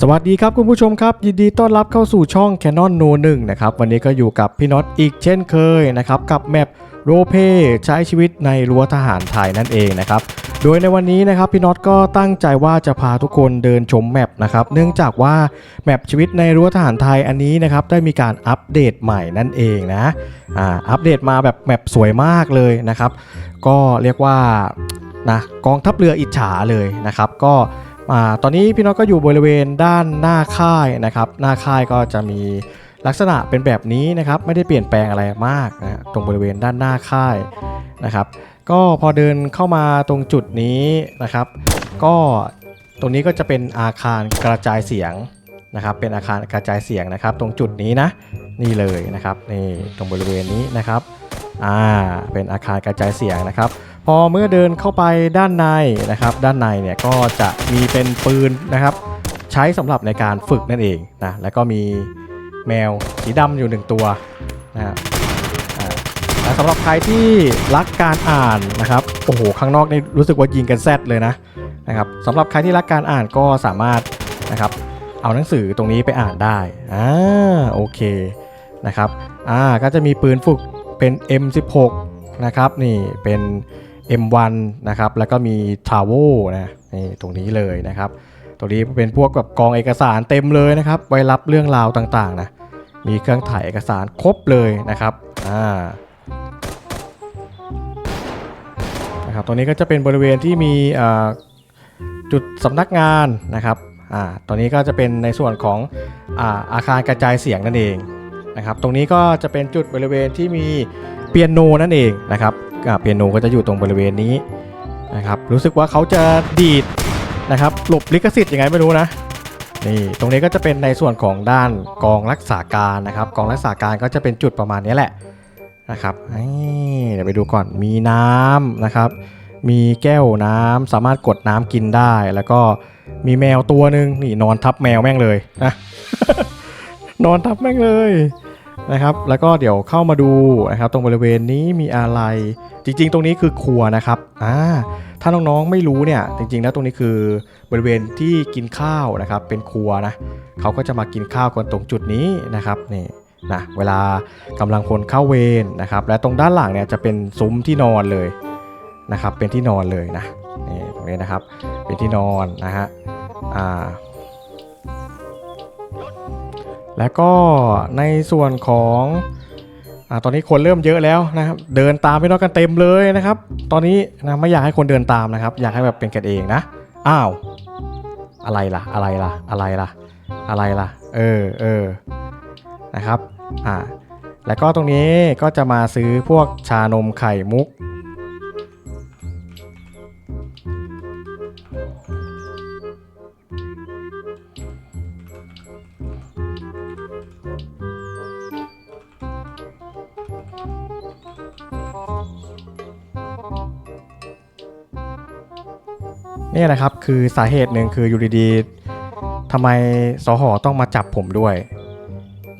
สวัสดีครับคุณผู้ชมครับ ยินดีต้อนรับเข้าสู่ช่อง Canon No 1นะครับ วันนี้ก็อยู่กับพี่น็อตอีกเช่นเคยนะครับ กับแมปโรเปใช้ชีวิตในรั้วทหารไทยนั่นเองนะครับ โดยในวันนี้นะครับพี่น็อตก็ตั้งใจว่าจะพาทุกคนเดินชมแมปนะครับเนื่องจากว่าแมปชีวิตในรั้วทหารไทยอันนี้นะครับได้มีการอัปเดตใหม่นั่นเองนะอ่าอัปเดตมาแบบแมปสวยมากเลยนะครับ ก็เรียกว่านะกองทัพเรืออิจฉาเลยนะครับ ก็ ตอนนี้พี่น้องก็อยู่บริเวณด้านหน้าค่ายนะครับ หน้าค่ายก็จะมีลักษณะเป็นแบบนี้นะครับ ไม่ได้เปลี่ยนแปลงอะไรมากนะฮะตรงบริเวณด้านหน้าค่ายนะครับ ก็พอเดินเข้ามาตรงจุดนี้นะครับ ก็ตรงนี้ก็จะเป็นอาคารกระจายเสียงนะครับ เป็นอาคารกระจายเสียงนะครับ ตรงจุดนี้นะนี่เลยนะครับนี่ตรงบริเวณนี้นะครับอ่าเป็นอาคารกระจายเสียงนะครับ พอเมื่อเดินเข้าไปด้านในนะครับ ด้านในเนี่ยก็จะมีเป็นปืนนะครับ ใช้สำหรับในการฝึกนั่นเองนะแล้วก็มีแมวสีดำอยู่หนึ่งตัวนะครับอ่าและสำหรับใครที่รักการอ่านนะครับโอ้โหข้างนอกนี่รู้สึกว่ายิงกันแซดเลยนะนะครับสำหรับใครที่รักการอ่านก็สามารถนะครับเอาหนังสือตรงนี้ไปอ่านได้อ่าโอเคนะครับอ่าก็จะมีปืนฝึกเป็น M16 นะครับนี่เป็น M1 นะครับ แล้วก็มี t r a v o นะนี่ตรงนี้เลยนะครับตรงนี้เป็นพวกแบบกองเอกสารเต็มเลยนะครับ ไว้รับเรื่องราวต่างๆนะ มีเครื่องถ่ายเอกสารครบเลยนะครับ อ่า นะครับตรงนี้ก็จะเป็นบริเวณที่มีจุดสำนักงานนะครับ อ่า ตอนนี้ก็จะเป็นในส่วนของอาอาคารกระจายเสียงนั่นเองนะครับ ตรงนี้ก็จะเป็นจุดบริเวณที่มีเปียโนนั่นเองนะครับ เปียโนก็จะอยู่ตรงบริเวณนี้นะครับรู้สึกว่าเขาจะดีดนะครับหลบลิขสิทธิ์ยังไงไม่รู้นะนี่ตรงนี้ก็จะเป็นในส่วนของด้านกองรักษาการนะครับกองรักษาการก็จะเป็นจุดประมาณนี้แหละนะครับเดี๋ยวไปดูก่อนมีน้ำนะครับ มีแก้วน้ำสามารถกดน้ำกินได้ แล้วก็มีแมวตัวหนึ่งนี่นอนทับแมวแม่งเลยนะนอนทับแม่งเลย นะครับ แล้วก็เดี๋ยวเข้ามาดูนะครับ ตรงบริเวณนี้มีอะไร จริง ๆ ตรงนี้คือครัวนะครับอ่าถ้าน้องๆไม่รู้เนี่ย จริงๆแล้วตรงนี้คือบริเวณที่กินข้าวนะครับ เป็นครัวนะเขาก็จะมากินข้าวกันตรงจุดนี้นะครับนี่นะเวลากำลังพลเข้าเวรนะครับ และตรงด้านหลังเนี่ยจะเป็นซุ้มที่นอนเลยนะครับ เป็นที่นอนเลยนะนี่ตรงนี้นะครับ เป็นที่นอนนะฮะอ่า แล้วก็ในส่วนของอตอนนี้คนเริ่มเยอะแล้วนะครับ เดินตามพี่น้องกันเต็มเลยนะครับ ตอนนี้นะไม่อยากให้คนเดินตามนะครับ อยากให้แบบเป็นกันเองนะ อ้าว อะไรล่ะ อะไรล่ะ อะไรล่ะ อะไรล่ะ เออเออนะครับ อ่า แล้วก็ตรงนี้ก็จะมาซื้อพวกชานมไข่มุก นี่นะครับคือสาเหตุหนึ่งคืออยู่ดีๆทำไมสหอต้องมาจับผมด้วย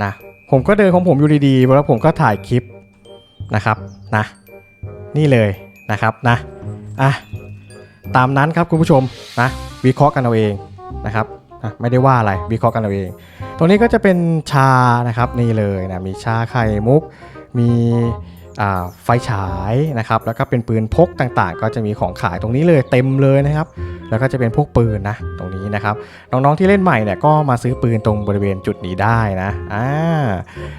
นะผมก็เดินของผมอยู่ดีๆแล้วผมก็ถ่ายคลิปนะครับนะนี่เลยนะครับนะอะตามนั้นครับคุณผู้ชมนะวิเคราะห์กันเอาเองนะครับนะไม่ได้ว่าอะไรวิเคราะห์กันเอาเอง ตรงนี้ก็จะเป็นชานะครับนี่เลยนะมีชาไข่มุก มี ไฟฉายนะครับแล้วก็เป็นปืนพกต่างๆ ก็จะมีของขายตรงนี้เลยเต็มเลยนะครับ แล้วก็จะเป็นพวกปืนนะตรงนี้นะครับน้องๆที่เล่นใหม่เนี่ยก็มาซื้อปืนตรงบริเวณจุดนี้ได้นะอ่า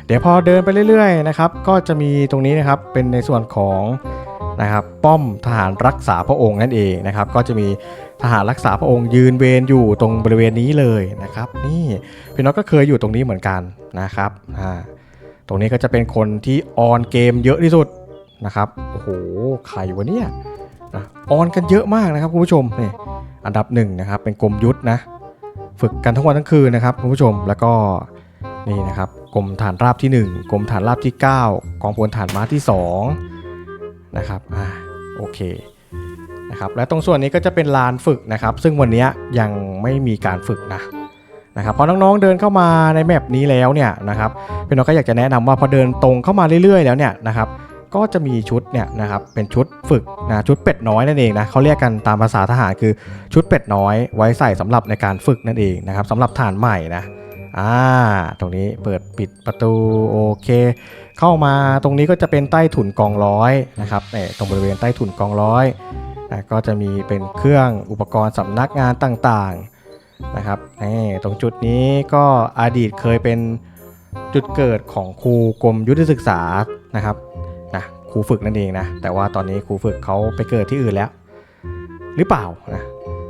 เดี๋ยวพอเดินไปเรื่อยๆนะครับก็จะมีตรงนี้นะครับเป็นในส่วนของนะครับป้อมทหารรักษาพระองค์นั่นเองนะครับก็จะมีทหารรักษาพระองค์ยืนเวรอยู่ตรงบริเวณนี้เลยนะครับ นี่พี่น้องก็เคยอยู่ตรงนี้เหมือนกันนะครับอ่า ตรงนี้ก็จะเป็นคนที่ออนเกมเยอะที่สุดนะครับ โอ้โห ใครวะเนี่ยนะออนกันเยอะมากนะครับคุณผู้ชมนี่อันดับหนึ่งนะครับเป็นกรมยุทธนะ ฝึกกันทั้งวันทั้งคืนนะครับคุณผู้ชม แล้วก็นี่นะครับกรมฐานราบที่ 1กรมฐานราบที่ 9 กองพลฐานม้าที่2นะครับ อ่า โอเคนะครับ และตรงส่วนนี้ก็จะเป็นลานฝึกนะครับ ซึ่งวันนี้ยังไม่มีการฝึกนะ นะครับพอน้องๆเดินเข้ามาในแมปนี้แล้วเนี่ยนะครับพี่น้องก็อยากจะแนะนำว่าพอเดินตรงเข้ามาเรื่อยๆ แล้วเนี่ยนะครับก็จะมีชุดเนี่ยนะครับเป็นชุดฝึกนะชุดเป็ดน้อยนั่นเองนะเขาเรียกกันตามภาษาทหารคือชุดเป็ดน้อยไว้ใส่สำหรับในการฝึกนั่นเองนะครับสำหรับฐานใหม่นะอ่าตรงนี้เปิดปิดประตูโอเค เข้ามาตรงนี้ก็จะเป็นใต้ถุนกองร้อยนะครับเนี่ยตรงบริเวณใต้ถุนกองร้อยนะก็จะมีเป็นเครื่องอุปกรณ์สำนักงานต่างๆ นะครับตรงจุดนี้ก็อดีตเคยเป็นจุดเกิดของครูกรมยุทธศึกษานะครับนะครูฝึกนั่นเองนะแต่ว่าตอนนี้ครูฝึกเขาไปเกิดที่อื่นแล้ว หรือเปล่านะ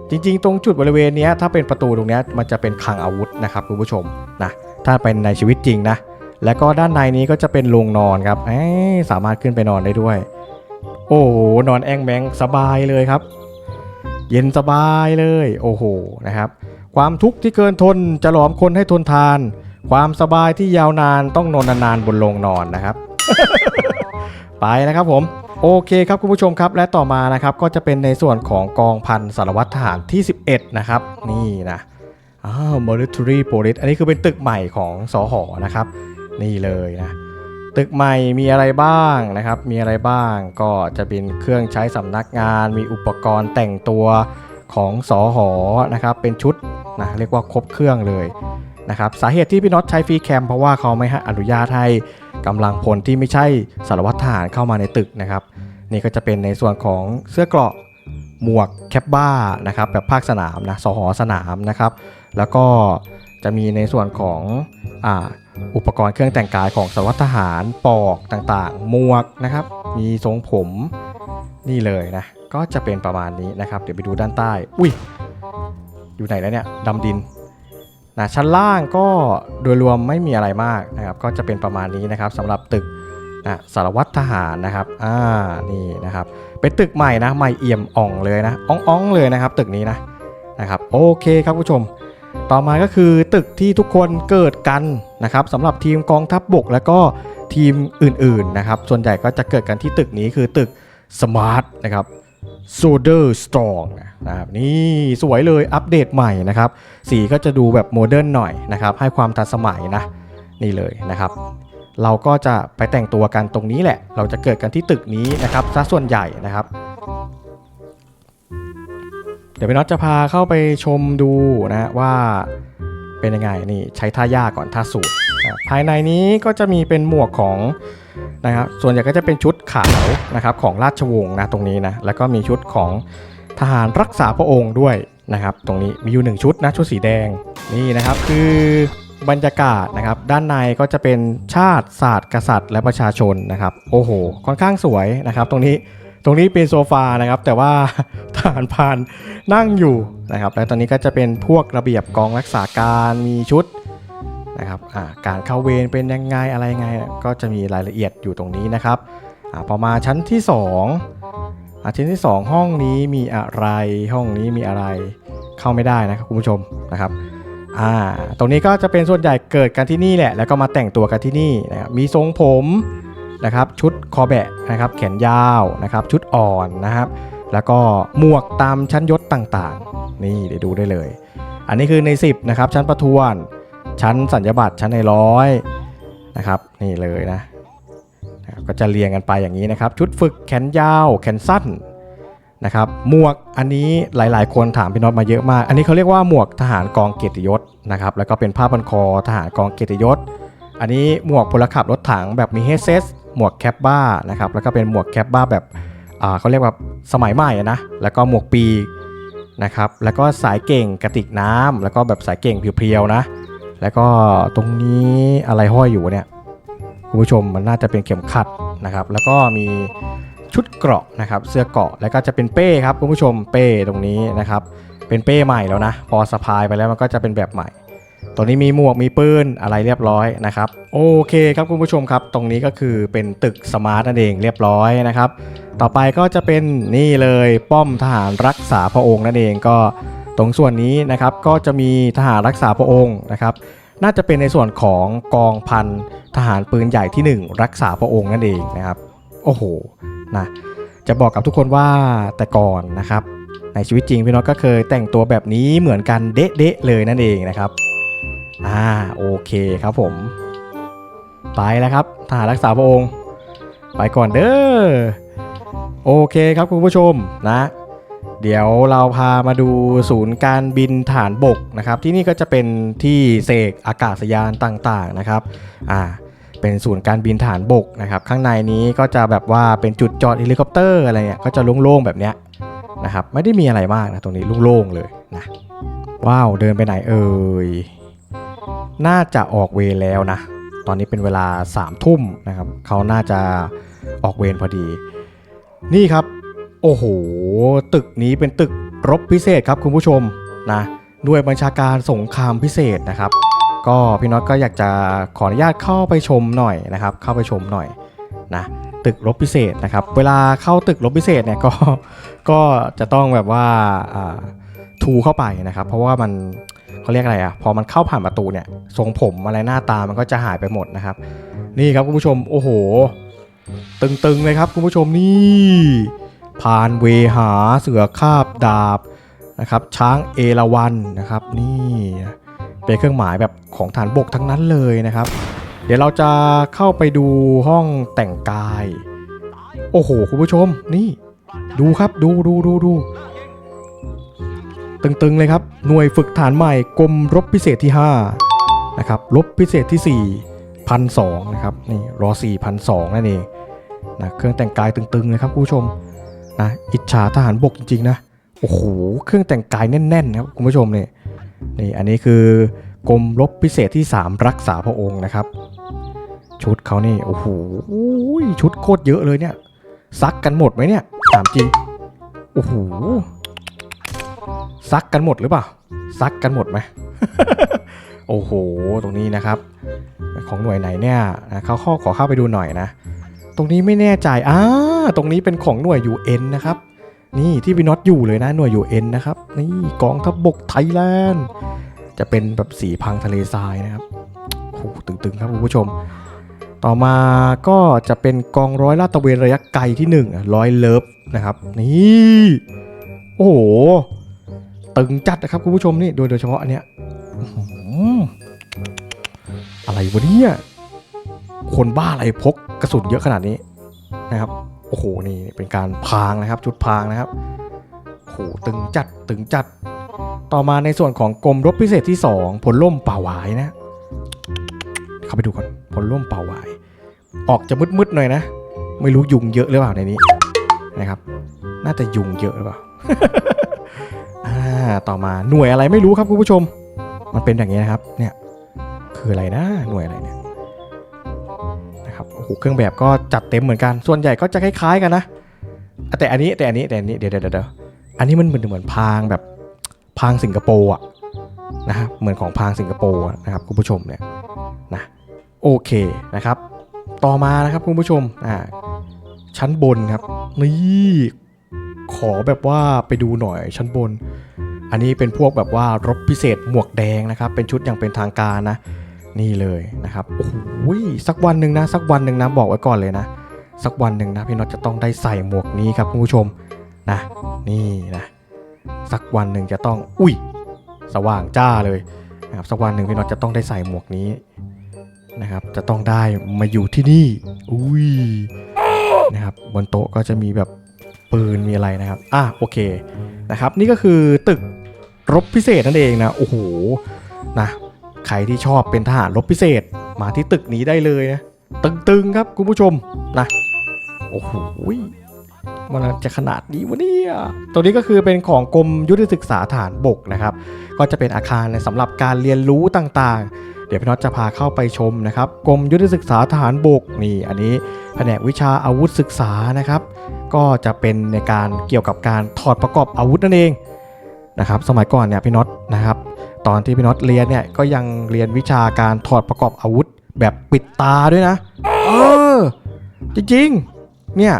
จริงๆ ตรงจุดบริเวณนี้ถ้าเป็นประตูตรงนี้มันจะเป็นคลังอาวุธนะครับคุณผู้ชมนะถ้าเป็นในชีวิตจริงนะแล้วก็ด้านในนี้ก็จะเป็นโรงนอนครับเอ้สามารถขึ้นไปนอนได้ด้วย โอ้โหนอนแองแมงสบายเลยครับ เย็นสบายเลย โอ้โหนะครับ ความทุกข์ที่เกินทนจะหลอมคนให้ทนทาน ความสบายที่ยาวนานต้องนอนนานๆบนโรงนอนนะครับ ไปนะครับผมโอเคครับคุณผู้ชมครับ และต่อมานะครับก็จะเป็นในส่วนของกองพันสารวัตรทหารที่ 11 นะครับ นี่นะอ้าว military police อันนี้คือเป็นตึกใหม่ของสอหอนะครับ นี่เลยนะตึกใหม่มีอะไรบ้างนะครับ มีอะไรบ้างก็จะเป็นเครื่องใช้สำนักงาน มีอุปกรณ์แต่งตัว ของสอหอนะครับเป็นชุดนะเรียกว่าครบเครื่องเลยนะครับสาเหตุที่พี่น็อตใช้ฟรีแคมเพราะว่าเขาไม่ให้อนุญาตให้กำลังพลที่ไม่ใช่สารวัตรทหารเข้ามาในตึกนะครับ นี่ก็จะเป็นในส่วนของเสื้อเกราะหมวกแคปบ้านะครับแบบภาคสนามนะสหอสนามนะครับ แล้วก็จะมีในส่วนของอ่าอุปกรณ์เครื่องแต่งกายของสารวัตรทหารปอกต่างๆหมวกนะครับ มีทรงผมนี่เลยนะ ก็จะเป็นประมาณนี้นะครับ เดี๋ยวไปดูด้านใต้ อุ้ย อยู่ไหนแล้วเนี่ยดำดินนะชั้นล่างก็โดยรวมไม่มีอะไรมากนะครับ ก็จะเป็นประมาณนี้นะครับสำหรับตึกนะสารวัตรทหารนะครับอ่านี่นะครับเป็นตึกใหม่นะใหม่เอี่ยมอ่องเลยนะอ่องๆเลยนะครับ ตึกนี้นะนะครับโอเคครับผู้ชม ต่อมาก็คือตึกที่ทุกคนเกิดกันนะครับสำหรับทีมกองทัพบบก แล้วก็ทีมอื่นๆนะครับ ส่วนใหญ่ก็จะเกิดกันที่ตึกนี้คือตึก Smart นะครับ Soldier Strong นะครับนี่สวยเลยอัปเดตใหม่นะครับ สีก็จะดูแบบโมเดิร์นหน่อยนะครับ ให้ความทันสมัยนะ นี่เลยนะครับ เราก็จะไปแต่งตัวกันตรงนี้แหละ เราจะเกิดกันที่ตึกนี้นะครับซะส่วนใหญ่นะครับ เดี๋ยวพี่น็อตจะพาเข้าไปชมดูนะว่าเป็นยังไงนี่ใช้ท่ายากก่อนท่าสูตร ภายในนี้ก็จะมีเป็นหมวกของ นะครับส่วนใหญ่ก็จะเป็นชุดขาวนะครับของราชวงศ์นะตรงนี้นะแล้วก็มีชุดของทหารรักษาพระองค์ด้วยนะครับ ตรงนี้มีอยู่หนึ่งชุดนะชุดสีแดงนี่นะครับคือบรรยากาศนะครับด้านในก็จะเป็นชาติศาสตร์กษัตริย์และประชาชนนะครับโอ้โหค่อนข้างสวยนะครับตรงนี้ตรงนี้เป็นโซฟานะครับแต่ว่าทหารพานนั่งอยู่นะครับแล้วตอนนี้ก็จะเป็นพวกระเบียบกองรักษาการมีชุด นะครับการเข้าเวรเป็นยังไงอะไรยังไงก็จะมีรายละเอียดอยู่ตรงนี้นะครับอพอมาชั้นที่2อาชั้นที่ 2 ห้องนี้มีอะไรห้องนี้มีอะไรเข้าไม่ได้นะครับคุณผู้ชมนะครับอ่าตรงนี้ก็จะเป็นส่วนใหญ่เกิดกันที่นี่แหละ แล้วก็มาแต่งตัวกันที่นี่นะครับมีทรงผมนะครับชุดคอแบะนะครับแขนยาวนะครับชุดอ่อนนะครับ แล้วก็หมวกตามชั้นยศต่างๆ นี่เดี๋ยวดูได้เลย อันนี้คือใน 10นะครับชั้นประทวน ชั้นสัญญบัตรชั้นในร้อยนะครับนี่เลยนะก็จะเรียงกันไปอย่างนี้นะครับ ชุดฝึกแขนยาวแขนสั้นนะครับหมวกอันนี้หลายๆ คนถามพี่น็อตมาเยอะมาก อันนี้เขาเรียกว่าหมวกทหารกองเกียรติยศนะครับแล้วก็เป็นผ้าพันคอทหารกองเกียรติยศ อันนี้หมวกพลขับรถถังแบบมีเฮเซตหมวกแคปบ้านะครับแล้วก็เป็นหมวกแคปบ้าแบบเขาเรียกว่าสมัยใหม่นะแล้วก็หมวกปีนะครับแล้วก็สายเก่งกระติกน้ำแล้วก็แบบสายเก่งเพียวๆนะ แล้วก็ตรงนี้อะไรห้อยอยู่เนี่ยคุณผู้ชมมันน่าจะเป็นเข็มขัดนะครับ แล้วก็มีชุดเกราะนะครับ เสื้อเกราะแล้วก็จะเป็นเป้ครับคุณผู้ชมเป้ตรงนี้นะครับ เป็นเป้ใหม่แล้วนะ พอสะพายไปแล้วมันก็จะเป็นแบบใหม่ตัวนี้มีหมวกมีปืนอะไรเรียบร้อยนะครับ โอเคครับคุณผู้ชมครับ ตรงนี้ก็คือเป็นตึกสมาร์ทนั่นเองเรียบร้อยนะครับ ต่อไปก็จะเป็นนี่เลยป้อมทหารรักษาพระองค์นั่นเองก็ ตรงส่วนนี้นะครับก็จะมีทหารรักษาพระองค์นะครับ น่าจะเป็นในส่วนของกองพันทหารปืนใหญ่ที่ 1 รักษาพระองค์นั่นเองนะครับ โอ้โหนะจะบอกกับทุกคนว่าแต่ก่อนนะครับ ในชีวิตจริงพี่น้องก็เคยแต่งตัวแบบนี้เหมือนกันเด๊ะๆเลยนั่นเองนะครับอ่าโอเคครับผม ไปแล้วครับทหารรักษาพระองค์ ไปก่อนเด้อโอเคครับคุณผู้ชมนะ เดี๋ยวเราพามาดูศูนย์การบินฐานบกนะครับ ที่นี่ก็จะเป็นที่เสกอากาศยานต่างๆนะครับอ่าเป็นศูนย์การบินฐานบกนะครับ ข้างในนี้ก็จะแบบว่าเป็นจุดจอดเฮลิคอปเตอร์อะไรเนี่ยก็จะโล่งๆแบบเนี้ยนะครับ ไม่ได้มีอะไรมากนะตรงนี้โล่งๆเลยนะว้าวเดินไปไหนเอ่ยน่าจะออกเวรแล้วนะ ตอนนี้เป็นเวลา3ามทุ่มนะครับ เขาน่าจะออกเวรพอดี นี่ครับ โอ้โห ตึกนี้เป็นตึกรบพิเศษครับคุณผู้ชมนะด้วยบัญชาการสงครามพิเศษนะครับ ก็พี่น็อตก็อยากจะขออนุญาตเข้าไปชมหน่อยนะครับ เข้าไปชมหน่อยนะตึกรบพิเศษนะครับ เวลาเข้าตึกรบพิเศษเนี่ยก็ก็จะต้องแบบว่าทูเข้าไปนะครับ เพราะว่ามันเขาเรียกอะไรอะพอมันเข้าผ่านประตูเนี่ยทรงผมอะไรหน้าตามันก็จะหายไปหมดนะครับ นี่ครับคุณผู้ชมโอ้โห ตึงๆเลยครับคุณผู้ชมนี่ พานเวหาเสือคาบดาบนะครับ ช้างเอราวัณนะครับ นี่เป็นเครื่องหมายแบบของฐานบกทั้งนั้นเลยนะครับ เดี๋ยวเราจะเข้าไปดูห้องแต่งกาย โอ้โห คุณผู้ชมนี่ ดูครับดูดูดูดูตึงๆเลยครับ หน่วยฝึกฐานใหม่กรมรบพิเศษที่ 5 นะครับรบพิเศษที่4พันสองนะครับนี่รอ4พันสองนั่นเองนะเครื่องแต่งกายตึงๆเลยครับคุณผู้ชม นะอิจฉาทหารบกจริงๆนะโอ้โหเครื่องแต่งกายแน่นๆนะครับคุณผู้ชมเนี่ยนี่อันนี้คือกรมรบพิเศษที่ 3 รักษาพระองค์นะครับ ชุดเขานี่โอ้โหชุดโคตรเยอะเลยเนี่ยซักกันหมดไหมเนี่ยถามจริงโอ้โหซักกันหมดหรือเปล่าซักกันหมดไหมโอ้โห ตรงนี้นะครับ ของหน่วยไหนเนี่ยนะเขาข้อขอเข้าไปดูหน่อยนะ ตรงนี้ไม่แน่ใจอ่าตรงนี้เป็นของหน่วย UN นะครับ นี่ที่พี่น็อตอยู่เลยนะหน่วย UN นะครับ นี่กองทัพบบกไทยแลนด์ จะเป็นแบบสีพังทะเลทรายนะครับโอ้โหตึงๆครับคุณผู้ชม ต่อมาก็จะเป็นกองร้อยลาดตระเวนระยะไกลที่1อะร้อยเลิฟนะครับ นี่ โอ้โห ตึงจัดนะครับคุณผู้ชมนี่ โดยโดยเฉพาะอันเนี้ยออะไรวะเนี่ย คนบ้าอะไรพก ระสุนเยอะขนาดนี้นะครับ โอ้โห นี่เป็นการพรางนะครับ ชุดพรางนะครับโอ้โหตึงจัด ตึงจัด ต่อมาในส่วนของกรมรบพิเศษที่ 2 ผลล่มป่าหวายนะ เข้าไปดูก่อน ผลล่มป่าหวาย ออกจะมืดๆหน่อยนะ ไม่รู้ยุงเยอะหรือเปล่าในนี้นะครับ น่าจะยุงเยอะหรือเปล่าต่อมาหน่วยอะไรไม่รู้ครับคุณผู้ชม มันเป็นอย่างนี้นะครับ เนี่ย คืออะไรนะ หน่วยอะไรเนี่ย โหเครื่องแบบก็จัดเต็มเหมือนกัน ส่วนใหญ่ก็จะคล้ายๆกันนะ แต่อันนี้แต่อันนี้แต่อันนี้เดี๋ยวเดี๋ยวเดี๋ยวอันนี้มันเหมือนเหมือนพางแบบพางสิงคโปร์อะนะฮะเหมือนของพางสิงคโปร์นะครับคุณผู้ชมเนี่ยนะโอเคนะครับ ต่อมานะครับคุณผู้ชมอ่าชั้นบนครับนี่ขอแบบว่าไปดูหน่อยชั้นบน อันนี้เป็นพวกแบบว่ารบพิเศษหมวกแดงนะครับ เป็นชุดอย่างเป็นทางการนะ นี่เลยนะครับโอ้โหสักวันหนึ่งนะ สักวันหนึ่งนะบอกไว้ก่อนเลยนะ สักวันหนึ่งนะพี่น็อตจะต้องได้ใส่หมวกนี้ครับคุณผู้ชมนะนี่นะสักวันหนึ่งจะต้องอุ้ยสว่างจ้าเลยนะครับสักวันหนึ่งพี่น็อตจะต้องได้ใส่หมวกนี้นะครับ จะต้องได้มาอยู่ที่นี่อุ้ยนะครับบนโต๊ะก็จะมีแบบปืนมีอะไรนะครับอะโอเคนะครับ นี่ก็คือตึกรบพิเศษนั่นเองนะโอ้โหนะ ใครที่ชอบเป็นทหารรบพิเศษมาที่ตึกนี้ได้เลยนะตึงๆครับคุณผู้ชมนะโอ้โหมันจะขนาดนี้วะเนี่ยตัวนี้ก็คือเป็นของกรมยุทธศึกษาฐานบกนะครับ ก็จะเป็นอาคารสำหรับการเรียนรู้ต่างๆ เดี๋ยวพี่น็อตจะพาเข้าไปชมนะครับ กรมยุทธศึกษาฐานบกนี่อันนี้แผนกวิชาอาวุธศึกษานะครับ ก็จะเป็นในการเกี่ยวกับการถอดประกอบอาวุธนั่นเองนะครับ สมัยก่อนเนี่ยพี่น็อตนะครับ ตอนที่พี่น็อตเรียนเนี่ยก็ยังเรียนวิชาการถอดประกอบอาวุธ แบบปิดตาด้วยนะ เออ จริงๆ เนี่ย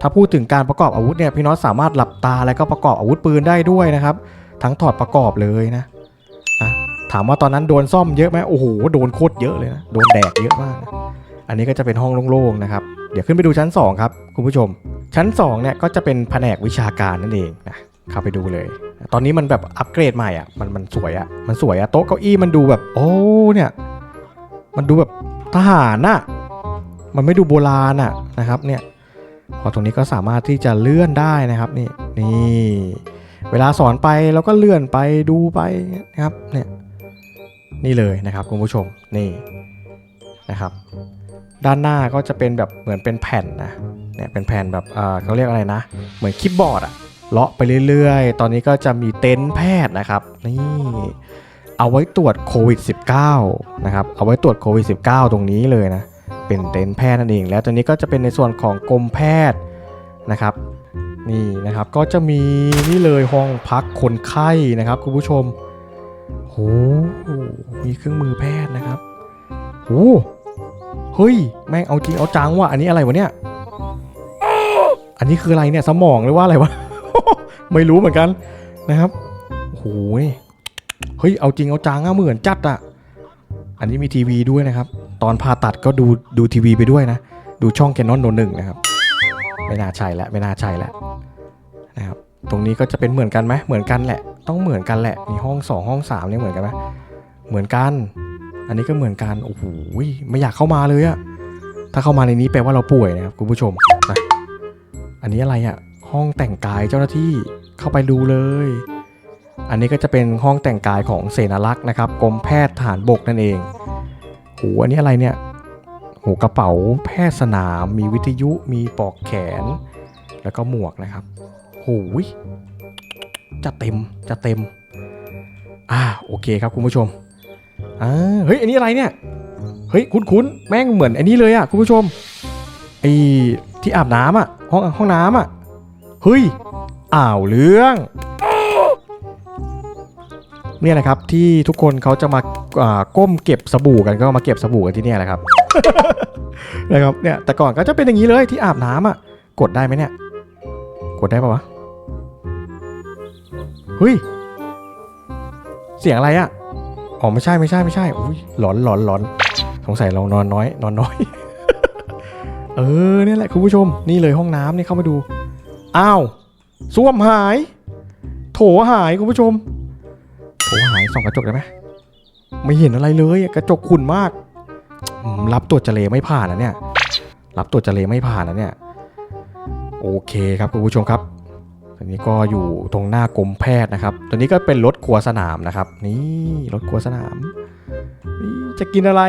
ถ้าพูดถึงการประกอบอาวุธเนี่ยพี่น็อตสามารถหลับตาแล้วก็ประกอบอาวุธปืนได้ด้วยนะครับ ทั้งถอดประกอบเลยนะนะถามว่าตอนนั้นโดนซ่อมเยอะไหมโอ้โหโดนโคตรเยอะเลยนะโดนแดกเยอะมากนะอันนี้ก็จะเป็นห้องโล่งๆนะครับเดี๋ยวขึ้นไปดูชั้น 2 ครับ คุณผู้ชม ชั้น2เนี่ยก็จะเป็นแผนกวิชาการนั่นเองนะเข้าไปดูเลย ตอนนี้มันแบบอัปเกรดใหม่อะมันมันสวยอะมันสวยอะโต๊ะเก้าอี้มันดูแบบ โอ้เนี่ย มันดูแบบทหารน่ะมันไม่ดูโบราณอะนะครับเนี่ยพอตรงนี้ก็สามารถที่จะเลื่อนได้นะครับนี่นี่เวลาสอนไปเราก็เลื่อนไปดูไปนะครับเนี่ยนี่เลยนะครับคุณผู้ชมนี่นะครับ ด้านหน้าก็จะเป็นแบบเหมือนเป็นแผ่นนะเนี่ยเป็นแผ่นแบบเออเขาเรียกอะไรนะ เหมือนคีย์บอร์ดอะ เลาะไปเรื่อยๆ ตอนนี้ก็จะมีเต็นท์แพทย์นะครับนี่เอาไว้ตรวจโควิด -19 นะครับเอาไว้ตรวจโควิด -19 ตรงนี้เลยนะเป็นเต็นท์แพทย์นั่นเอง แล้วตัวนี้ก็จะเป็นในส่วนของกรมแพทย์นะครับนี่นะครับก็จะมีนี่เลยห้องพักคนไข้นะครับคุณผู้ชมโหมีเครื่องมือแพทย์นะครับโหเฮ้ยแม่งเอาจริงเอาจังว่ะอันนี้อะไรวะเนี่ยอันนี้คืออะไรเนี่ยสมองหรือว่าอะไรวะ ไม่รู้เหมือนกันนะครับโอ้โหเฮ้ย เอาจริงเอาจังอะเหมือนจัดอะอันนี้มีทีวีด้วยนะครับ ตอนผ่าตัดก็ดูดูทีวีไปด้วยนะ ดูช่องแคนนอนโนหนึ่งนะครับ ไม่น่าใช่แล้วไม่น่าใช่แล้วนะครับ ตรงนี้ก็จะเป็นเหมือนกันไหมเหมือนกันแหละ ต้องเหมือนกันแหละ มีห้องสองห้องสามเนี่ยเหมือนกันไหมเหมือนกัน อันนี้ก็เหมือนกัน โอ้โห ไม่อยากเข้ามาเลยอะถ้าเข้ามาในนี้แปลว่าเราป่วยนะครับคุณผู้ชมนะอันนี้อะไรอะห้องแต่งกายเจ้าหน้าที่ เข้าไปดูเลย อันนี้ก็จะเป็นห้องแต่งกายของเสนารักษ์นะครับกรมแพทย์ทหารบกนั่นเองโหอันนี้อะไรเนี่ยโหกระเป๋าแพทย์สนาม มีวิทยุมีปลอกแขน แล้วก็หมวกนะครับโหยจะเต็มจะเต็มอ่าโอเคครับคุณผู้ชมอ่าเฮ้ยอันนี้อะไรเนี่ยเฮ้ยคุ้นๆแม่งเหมือนอันนี้เลยอะคุณผู้ชมไอที่อาบน้ำอะห้องห้องน้ำอะเฮ้ย อ้าวเรื่องเนี่ยนะครับที่ทุกคนเขาจะมาาก้มเก็บสบู่กันก็มาเก็บสบู่กันที่นี่แหละครับนะครับเนี่ยแต่ก่อนก็จะเป็นอย่างนี้เลยที่อาบน้ำอะ กดได้ไหมเนี่ย กดได้ปะวะเฮ้ยเสียงอะไรอะอ๋อไม่ใช่ไม่ใช่ไม่ใช่อุ้ยหลอนหลอนหลอนสงสัยเรานอนน้อย นอนน้อย เออเนี่ยแหละคุณผู้ชมนี่เลยห้องน้ำนี่เข้ามาดูอ้าว ส้วมหาย โถหายคุณผู้ชม โถหายส่องกระจกได้ไหมไม่เห็นอะไรเลยกระจกขุ่นมาก รับตรวจเจเลไม่ผ่านนะเนี่ย รับตรวจเจเลไม่ผ่านนะเนี่ย โอเคครับคุณผู้ชมครับตอนนี้ก็อยู่ตรงหน้ากรมแพทย์นะครับ ตัวนี้ก็เป็นรถครัวสนามนะครับ นี่รถครัวสนาม นี่จะกินอะไร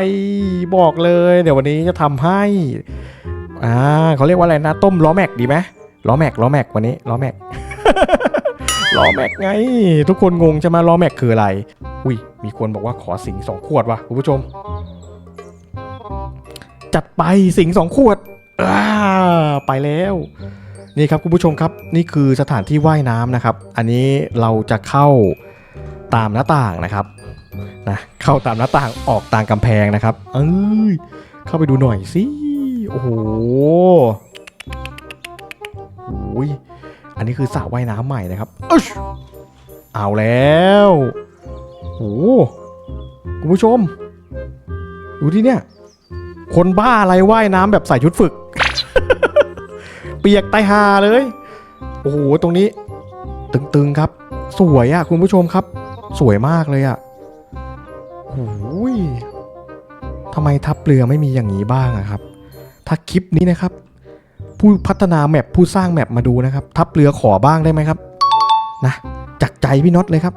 บอกเลย เดี๋ยววันนี้จะทำให้ อ่าเขาเรียกว่าอะไรนะ ต้มล้อแม็กดีไหม ล้อแม็กล้อแม็กวันนี้ล้อแม็กล้อแม็กไง ทุกคนงงใช่ไหมล้อแม็กคืออะไร อุ้ยมีคนบอกว่าขอสิงสองขวดว่ะคุณผู้ชม จัดไปสิงสองขวดอ่าไปแล้วนี่ครับคุณผู้ชมครับนี่คือสถานที่ว่ายน้ำนะครับ อันนี้เราจะเข้าตามหน้าต่างนะครับนะเข้าตามหน้าต่างออกตามกำแพงนะครับ เอ้ยเข้าไปดูหน่อยสิโอ้โห อ้ยอันนี้คือสระว่ายน้ำใหม่นะครับอึ๊ชเอาแล้วโอ้โหคุณผู้ชม ดูที่เนี่ย คนบ้าอะไรว่ายน้ำแบบใส่ชุดฝึก เปียกไตหาเลย โอ้โห ตรงนี้ ตึงๆครับ สวยอะคุณผู้ชมครับ สวยมากเลยอะโอ้ยทำไมทัพเรือไม่มีอย่างนี้บ้างอะครับ ถ้าคลิปนี้นะครับ ผู้พัฒนาแมปผู้สร้างแมปมาดูนะครับ ทัพเรือขอบ้างได้ไหมครับนะจากใจพี่น็อตเลยครับ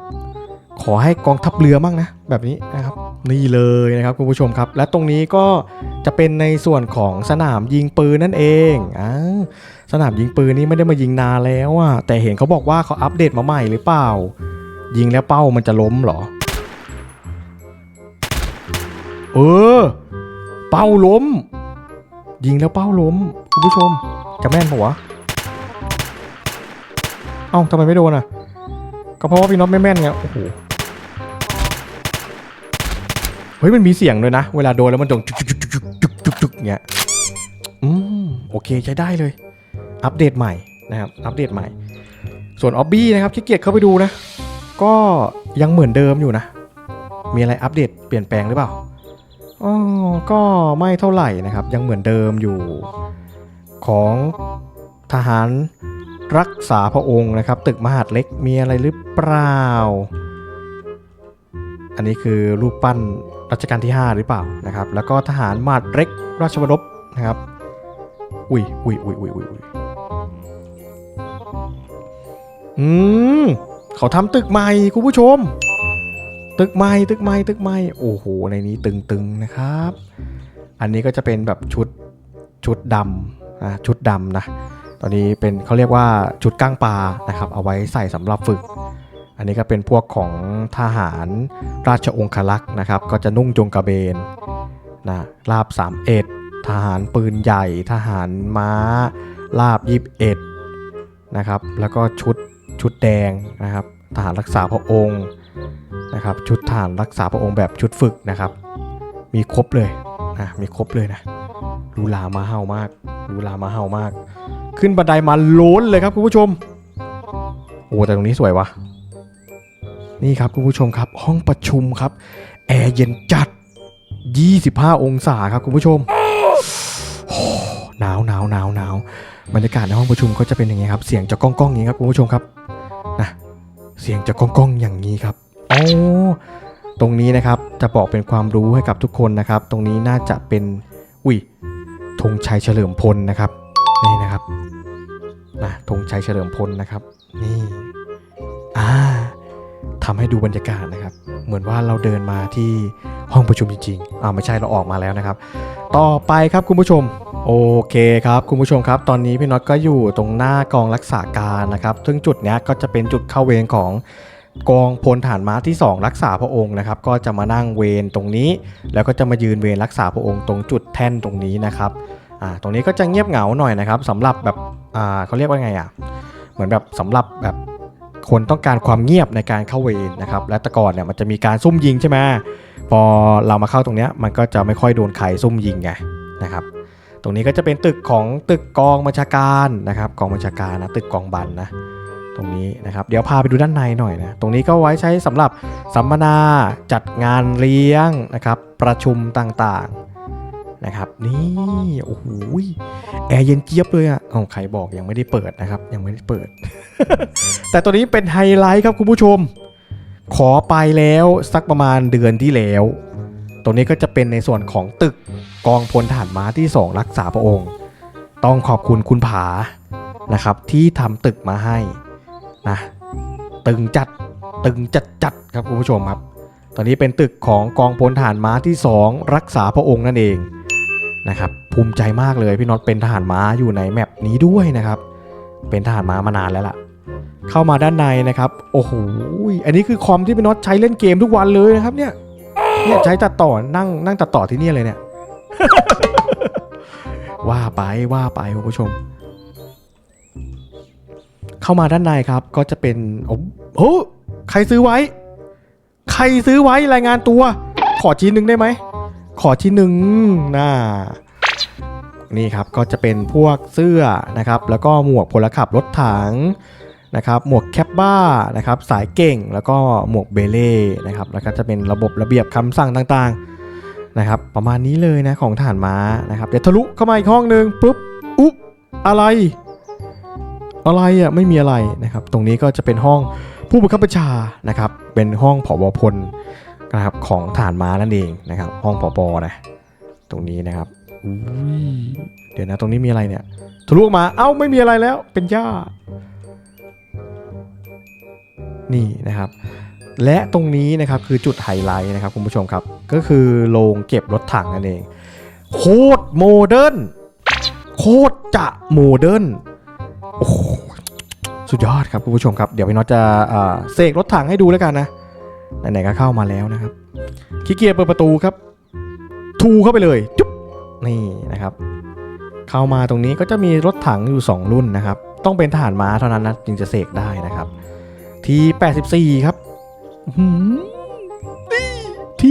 ขอให้กองทัพเรือบ้างนะ แบบนี้นะครับ นี่เลยนะครับคุณผู้ชมครับ และตรงนี้ก็จะเป็นในส่วนของสนามยิงปืนนั่นเองอ่าสนามยิงปืนนี่ไม่ได้มายิงนานแล้วอะแต่เห็นเขาบอกว่าเขาอัปเดตมาใหม่หรือเปล่า ยิงแล้วเป้ามันจะล้มเหรอ เออ เป้าล้ม ยิงแล้วเป้าล้มคุณผู้ชม จะแม่นปะวะเอ้าทำไมไม่โดนอะ ก็เพราะว่าพี่น็อตไม่แม่นไง โอ้โห เฮ้ย มันมีเสียงด้วยนะ เวลาโดนแล้วมันดนจุกจุกจุกจุกจุกจุกจุกเงี้ย อืม โอเคใช้ได้เลย อัปเดตใหม่นะครับ อัปเดตใหม่ ส่วนออบบี้นะครับขี้เกียจเข้าไปดูนะ ก็ยังเหมือนเดิมอยู่นะ มีอะไรอัปเดตเปลี่ยนแปลงหรือเปล่า อ๋อ ก็ไม่เท่าไหร่นะครับ ยังเหมือนเดิมอยู่ ของทหารรักษาพระองค์นะครับ ตึกมหาดเล็กมีอะไรหรือเปล่า อันนี้คือรูปปั้นรัชกาลที่ 5 หรือเปล่านะครับ แล้วก็ทหารมาดเล็กราชวรบนะครับอุ้ยอุ้ยอุ้ยอุ้ยอุ้ยอุ้ยอืมเขาทำตึกใหม่คุณผู้ชม ตึกใหม่ตึกใหม่ตึกใหม่โอ้โหในนี้ตึงๆนะครับ อันนี้ก็จะเป็นแบบชุดชุดดำ อะชุดดำนะตอนนี้เป็นเขาเรียกว่าชุดก้างปลานะครับเอาไว้ใส่สำหรับฝึก อันนี้ก็เป็นพวกของทหารราชองครักษ์นะครับ ก็จะนุ่งจงกระเบนนะลาบสามเอ็ดทหารปืนใหญ่ ทหารม้า ลาบยิบเอ็ดนะครับ แล้วก็ชุดชุดแดงนะครับทหารรักษาพระองค์นะครับชุดทหารรักษาพระองค์แบบชุดฝึกนะครับ มีครบเลยนะมีครบเลยนะ รูลามาเห่ามากรูลามาเห่ามาก ขึ้นบันไดมาล้นเลยครับคุณผู้ชม โอ้แต่ตรงนี้สวยวะนี่ครับคุณผู้ชมครับ ห้องประชุมครับแอร์เย็นจัด 25 องศาครับคุณผู้ชมหนาวหนาวหนาวหนาวบรรยากาศในห้องประชุมก็จะเป็นอย่างนี้ครับ เสียงจะก้องก้องอย่างนี้ครับคุณผู้ชมครับนะเสียงจะก้องก้องอย่างนี้ครับโอ๋อตรงนี้นะครับจะบอกเป็นความรู้ให้กับทุกคนนะครับ ตรงนี้น่าจะเป็นอุ้ย ธงชัยเฉลิมพลนะครับนี่นะครับนะธงชัยเฉลิมพลนะครับ นี่อ่าทำให้ดูบรรยากาศนะครับ เหมือนว่าเราเดินมาที่ห้องประชุมจริงๆอ่าไม่ใช่เราออกมาแล้วนะครับ ต่อไปครับคุณผู้ชม โอเคครับคุณผู้ชมครับ ตอนนี้พี่น็อตก็อยู่ตรงหน้ากองรักษาการนะครับ ซึ่งจุดเนี้ยก็จะเป็นจุดเข้าเวรของ กองพลฐานม้าที่ 2 รักษาพระองค์นะครับ ก็จะมานั่งเวรตรงนี้ แล้วก็จะมายืนเวรรักษาพระองค์ตรงจุดแท่นตรงนี้นะครับอ่าตรงนี้ก็จะเงียบเหงาหน่อยนะครับสำหรับแบบอ่าเขาเรียกว่าไงอะเหมือนแบบสำหรับแบบคนต้องการความเงียบในการเข้าเวรนะครับ และแต่ก่อนเนี่ยมันจะมีการซุ่มยิงใช่ไหมพอเรามาเข้าตรงนี้มันก็จะไม่ค่อยโดนใครซุ่มยิงไงนะครับ ตรงนี้ก็จะเป็นตึกของตึกกองบัญชาการนะครับ กองบัญชาการนะตึกกองบันนะ ตรงนี้นะครับ เดี๋ยวพาไปดูด้านในหน่อยนะ ตรงนี้ก็ไว้ใช้สำหรับสัมมนาจัดงานเลี้ยงนะครับ ประชุมต่างๆนะครับ นี่โอ้โหแอร์เย็นเจี๊ยบเลยอะอ๋อใครบอกยังไม่ได้เปิดนะครับ ยังไม่ได้เปิด แต่ตัวนี้เป็นไฮไลท์ครับคุณผู้ชม ขอไปแล้วสักประมาณเดือนที่แล้ว ตรงนี้ก็จะเป็นในส่วนของตึกกองพลทหารม้าที่ 2 รักษาพระองค์ ต้องขอบคุณคุณผานะครับที่ทำตึกมาให้ นะตึงจัดตึงจัดจัดครับคุณผู้ชมครับ ตอนนี้เป็นตึกของกองพลทหารม้าที่ 2 รักษาพระองค์นั่นเองนะครับภูมิใจมากเลยพี่น็อตเป็นทหารม้าอยู่ในแมปนี้ด้วยนะครับ เป็นทหารม้ามานานแล้วล่ะ เข้ามาด้านในนะครับ โอ้โหอันนี้คือคอมที่พี่น็อตใช้เล่นเกมทุกวันเลยนะครับเนี่ยเนี่ยใช้ตัดต่อนั่งนั่งตัดต่อที่นี่เลยเนี่ยว่าไปว่าไปคุณผู้ชม เข้ามาด้านในครับ ก็จะเป็นโอ้โหใครซื้อไว้ ใครซื้อไว้รายงานตัว ขอชิ้นหนึ่งได้ไหม ขอชิ้นหนึ่งน่านี่ครับก็จะเป็นพวกเสื้อนะครับ แล้วก็หมวกพลขับรถถังนะครับ หมวกแคปบ้านะครับ สายเก่งแล้วก็หมวกเบเล่นะครับ แล้วก็จะเป็นระบบระเบียบคำสั่งต่างๆนะครับ ประมาณนี้เลยนะของฐานม้านะครับ เดี๋ยวทะลุเข้ามาอีกห้องหนึ่งปุ๊บอุ๊บอะไร อะไรอะไม่มีอะไรนะครับ ตรงนี้ก็จะเป็นห้องผู้บังคับบัญชานะครับ เป็นห้องผบพลนะครับของฐานม้านั่นเองนะครับ ห้องผบนะตรงนี้นะครับเดี๋ยวนะตรงนี้มีอะไรเนี่ยทะลุออกมาเอ้าไม่มีอะไรแล้วเป็นหญ้า นี่นะครับ และตรงนี้นะครับคือจุดไฮไลท์นะครับคุณผู้ชมครับ ก็คือโรงเก็บรถถังนั่นเอง โคตรโมเดิร์นโคตรจะโมเดิร์นโอ้โห สุดยอดครับคุณผู้ชมครับ เดี๋ยวพี่น็อตจะเสกรถถังให้ดูแล้วกันนะไหนๆก็เข้ามาแล้วนะครับขี้เกียจเปิดประตูครับ ทูเข้าไปเลยจุ๊บนี่นะครับ เข้ามาตรงนี้ก็จะมีรถถังอยู่ 2 รุ่นนะครับ ต้องเป็นทหารม้าเท่านั้นนะจึงจะเสกได้นะครับที84 ครับนี่ที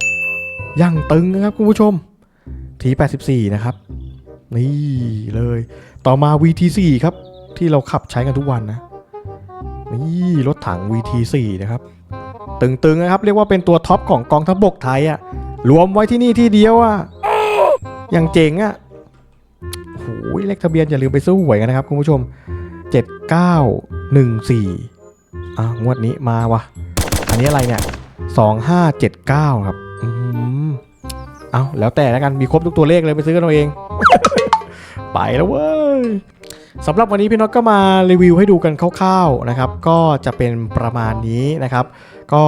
84ยังตึงนะครับคุณผู้ชมที84 นะครับ นี่เลย ต่อมา VT4 ครับ ที่เราขับใช้กันทุกวันนะ นี่รถถัง VT4 นะครับ ตึงๆนะครับ เรียกว่าเป็นตัวท็อปของกองทัพบกไทยอะรวมไว้ที่นี่ที่เดียวอะอย่างเจ๋งอะโอ้ยเลขทะเบียนอย่าลืมไปซื้อหวยกันนะครับคุณผู้ชม 7914อะงวดนี้มาวะอันนี้อะไรเนี่ย 2579 ครับอืมเอาแล้วแต่แล้วกันมีครบทุกตัวเลขเลยไปซื้อกันเอาเอง ไปแล้วเว้ย สำหรับวันนี้พี่น็อตก็มารีวิวให้ดูกันคร่าวๆนะครับ ก็จะเป็นประมาณนี้นะครับ ก็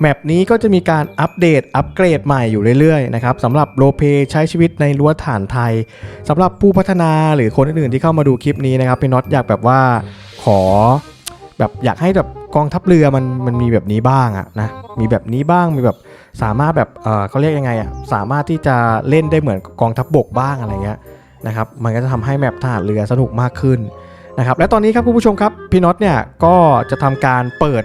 แมปนี้ก็จะมีการอัปเดตอัปเกรดใหม่อยู่เรื่อยๆนะครับสำหรับโรลเพลย์ใช้ชีวิตในรั้วฐานไทยสำหรับผู้พัฒนาหรือคนอื่นๆที่เข้ามาดูคลิปนี้นะครับพี่น็อตอยากแบบว่าขอแบบอยากให้แบบกองทัพเรือมันมันมีแบบนี้บ้างอะนะมีแบบนี้บ้างมีแบบสามารถแบบเออเขาเรียกยังไงอะสามารถที่จะเล่นได้เหมือนกองทัพบกบ้างอะไรเงี้ย นะครับมันก็จะทำให้แมปทหารเรือสนุกมากขึ้นนะครับและตอนนี้ครับคุณผู้ชมครับพี่น็อตเนี่ยก็จะทำการเปิด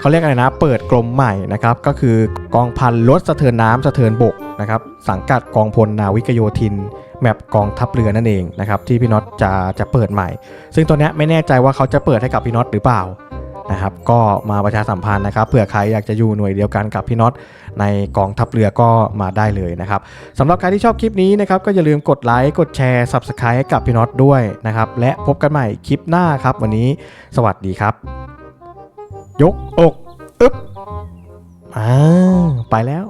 เขาเรียกอะไรนะ เปิดกลมใหม่นะครับก็คือกองพันรถสะเทินน้ำสะเทินบกนะครับสังกัดกองพลนาวิกโยธิน แมปกองทัพเรือนั่นเองนะครับที่พี่น็อตจะจะเปิดใหม่ ซึ่งตัวนี้ไม่แน่ใจว่าเขาจะเปิดให้กับพี่น็อตหรือเปล่านะครับก็มาประชาสัมพันธ์นะครับเผื่อใครอยากจะอยู่หน่วยเดียวกันกับพี่น็อตในกองทัพเรือก็มาได้เลยนะครับสำหรับใครที่ชอบคลิปนี้นะครับก็อย่าลืมกดไลค์กดแชร์ Subscribe ให้กับพี่น็อตด้วยนะครับและพบกันใหม่คลิปหน้าครับ วันนี้สวัสดีครับ ยกอกอึ๊บอ้าไปแล้ว